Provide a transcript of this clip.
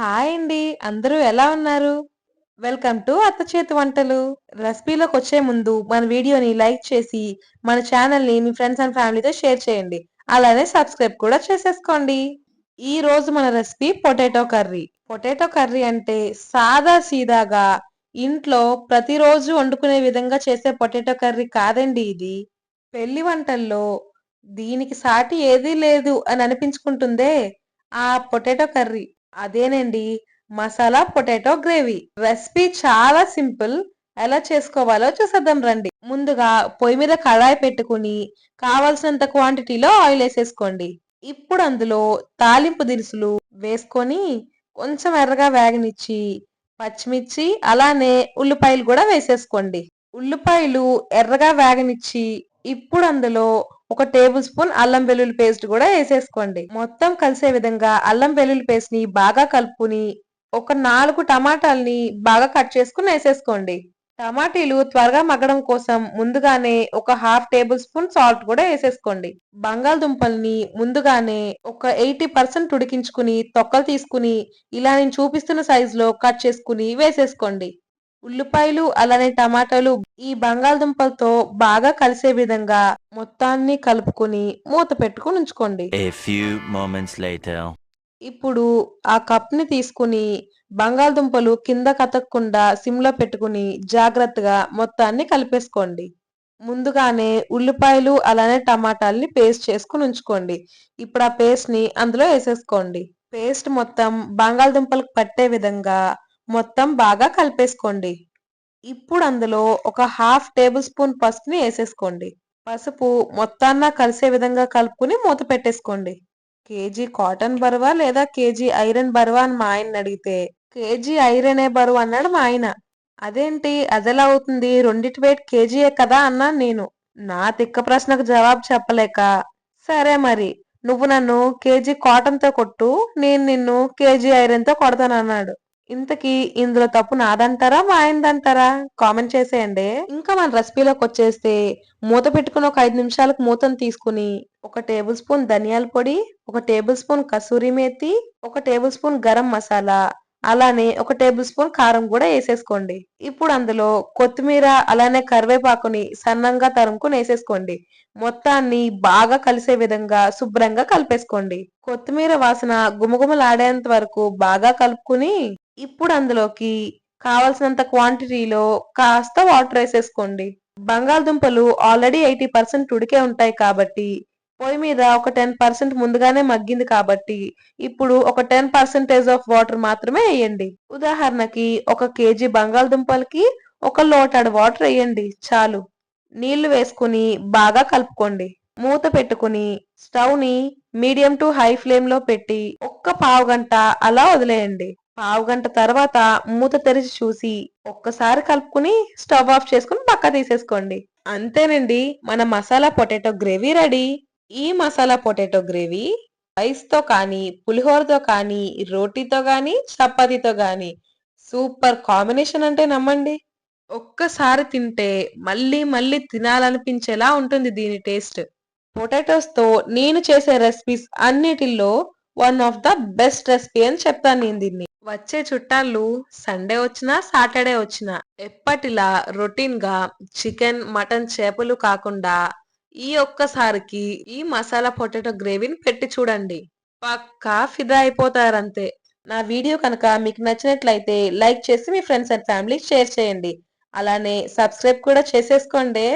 Hi అండి. అందరూ ఎలా ఉన్నారు? వెల్కమ్ టు అత్త చేతి వంటలు. రెసిపీలోకి వచ్చే ముందు మన వీడియోని లైక్ చేసి మన ఛానల్ని మీ ఫ్రెండ్స్ అండ్ ఫ్యామిలీతో షేర్ చేయండి. అలానే సబ్స్క్రైబ్ కూడా చేసేసుకోండి. ఈ రోజు మన recipe potato curry. Potato curry అంటే సాదా సీదాగా ఇంట్లో ప్రతిరోజు వండుకునే విధంగా చేసే పొటాటో కర్రీ కాదండి ఇది. పెళ్ళి వంటల్లో దీనికి సాటి ఏదీ లేదు అని అనిపించుకుంటుందే ఆ పొటాటో కర్రీ. అదేనండి. Masala potato gravy. రెసిపీ చాలా సింపుల్. ఎలా చేసుకోవాలో చూసేద్దాం రండి. ముందుగా పొయ్యి మీద కడాయి పెట్టుకుని కావలసినంత క్వాంటిటీలో ఆయిల్ వేసేసుకోండి. ఇప్పుడు అందులో తాలింపు దినుసులు వేసుకొని కొంచెం ఎర్రగా వేగనిచ్చి పచ్చిమిర్చి అలానే ఉల్లిపాయలు కూడా వేసేసుకోండి. ఉల్లిపాయలు ఎర్రగా వేగనిచ్చి ఇప్పుడు అందులో ఒక టేబుల్ స్పూన్ అల్లం వెల్లుల్లి పేస్ట్ కూడా వేసేసుకోండి. మొత్తం కలిసే విధంగా అల్లం వెల్లుల్లి పేస్ట్ని బాగా కలుపుకుని ఒక నాలుగు టమాటాలని బాగా కట్ చేసుకుని వేసేసుకోండి. టమాటీలు త్వరగా మగ్గడం కోసం ముందుగానే ఒక హాఫ్ టేబుల్ స్పూన్ సాల్ట్ కూడా వేసేసుకోండి. బంగాళదుంపల్ని ముందుగానే ఒక ఎయిటీ పర్సెంట్ ఉడికించుకుని తొక్కలు తీసుకుని ఇలా నేను చూపిస్తున్న సైజులో కట్ చేసుకుని వేసేసుకోండి. ఉల్లిపాయలు అలానే టమాటాలు ఈ బంగాళదుంపలతో బాగా కలిసే విధంగా మొత్తాన్ని కలుపుకొని మూత పెట్టుకుని ఉంచుకోండి. ఇప్పుడు ఆ కప్ని తీసుకుని బంగాళదుంపలు కింద కతకకుండా సిమ్లో పెట్టుకుని జాగ్రత్తగా మొత్తాన్ని కలిపేసుకోండి. ముందుగానే ఉల్లిపాయలు అలానే టమాటాలని పేస్ట్ చేసుకుని ఉంచుకోండి. ఇప్పుడు ఆ పేస్ట్ని అందులో వేసేసుకోండి. పేస్ట్ మొత్తం బంగాళదుంపలకు పట్టే విధంగా మొత్తం బాగా కలిపేసుకోండి. ఇప్పుడు అందులో ఒక హాఫ్ టేబుల్ స్పూన్ పసుపుని వేసేసుకోండి. పసుపు మొత్తాన్న కలిసే విధంగా కలుపుకుని మూత పెట్టేసుకోండి. కేజీ కాటన్ బరువా లేదా కేజీ ఐరన్ బరువా అని మా ఆయన అడిగితే కేజీ ఐరనే బరువు అన్నాడు మా ఆయన. అదేంటి? అదెలా అవుతుంది? రెండిటి వెయిట్ కేజీయే కదా అన్నాను నేను. నా తిక్క ప్రశ్నకు జవాబు చెప్పలేక సరే మరి నువ్వు నన్ను కేజీ కాటన్తో కొట్టు నేను నిన్ను కేజీ ఐరన్తో కొడతానన్నాడు. ఇంతకీ ఇందులో తప్పు నాదంటారా మా ఆయనదంటారా కామెంట్ చేసేయండి. ఇంకా మన రెసిపీలోకి వచ్చేస్తే మూత పెట్టుకుని ఒక ఐదు నిమిషాలకు మూతను తీసుకుని ఒక టేబుల్ స్పూన్ ధనియాల పొడి ఒక టేబుల్ స్పూన్ కసూరి మేతి ఒక టేబుల్ స్పూన్ గరం మసాలా అలానే ఒక టేబుల్ స్పూన్ కారం కూడా వేసేసుకోండి. ఇప్పుడు అందులో కొత్తిమీర అలానే కరివేపాకుని సన్నంగా తరుముకుని వేసేసుకోండి. మొత్తాన్ని బాగా కలిసే విధంగా శుభ్రంగా కలిపేసుకోండి. కొత్తిమీర వాసన గుమగుమలాడేంత వరకు బాగా కలుపుకుని ఇప్పుడు అందులోకి కావలసినంత క్వాంటిటీలో కాస్త వాటర్ వేసేసుకోండి. బంగాళదుంపలు ఆల్రెడీ ఎయిటీ పర్సెంట్ ఉడికే ఉంటాయి కాబట్టి పొయ్యి మీద ఒక టెన్ పర్సెంట్ ముందుగానే మగ్గింది కాబట్టి ఇప్పుడు ఒక టెన్ పర్సెంటేజ్ ఆఫ్ వాటర్ మాత్రమే వేయండి. ఉదాహరణకి ఒక కేజీ బంగాళదుంపలకి ఒక లోటాడు వాటర్ వేయండి. చాలు. నీళ్ళు వేసుకుని బాగా కలుపుకోండి. మూత పెట్టుకుని స్టవ్ని మీడియం టు హై ఫ్లేమ్లో పెట్టి ఒక్క పావు గంట అలా వదిలేయండి. పావు గంట తర్వాత మూత తెరిచి చూసి ఒక్కసారి కలుపుకుని స్టవ్ ఆఫ్ చేసుకుని పక్క తీసేసుకోండి. అంతేనండి మన మసాలా పొటాటో గ్రేవీ రెడీ. ఈ మసాలా పొటాటో గ్రేవీ రైస్తో కానీ పులిహోరతో కానీ రోటీతో కానీ చపాతీతో కానీ సూపర్ కాంబినేషన్ అంటే నమ్మండి. ఒక్కసారి తింటే మళ్ళీ మళ్ళీ తినాలనిపించేలా ఉంటుంది దీని టేస్ట్. పొటాటోస్తో నేను చేసే recipes అన్నిటిల్లో one of the best recipe అని చెప్తాను నేను దీన్ని. వచ్చే చుట్టాలు సండే వచ్చినా సాటర్డే వచ్చినా ఎప్పటిలా రొటీన్గా చికెన్ మటన్ చేపలు కాకుండా ఈ ఒక్కసారికి ఈ మసాలా పొటాటో గ్రేవీని పెట్టి చూడండి. పక్కా ఫిదా అయిపోతారంతే. నా వీడియో కనుక మీకు నచ్చినట్లయితే లైక్ చేసి మీ ఫ్రెండ్స్ అండ్ ఫ్యామిలీ షేర్ చేయండి. అలానే సబ్స్క్రైబ్ కూడా చేసేసుకోండి.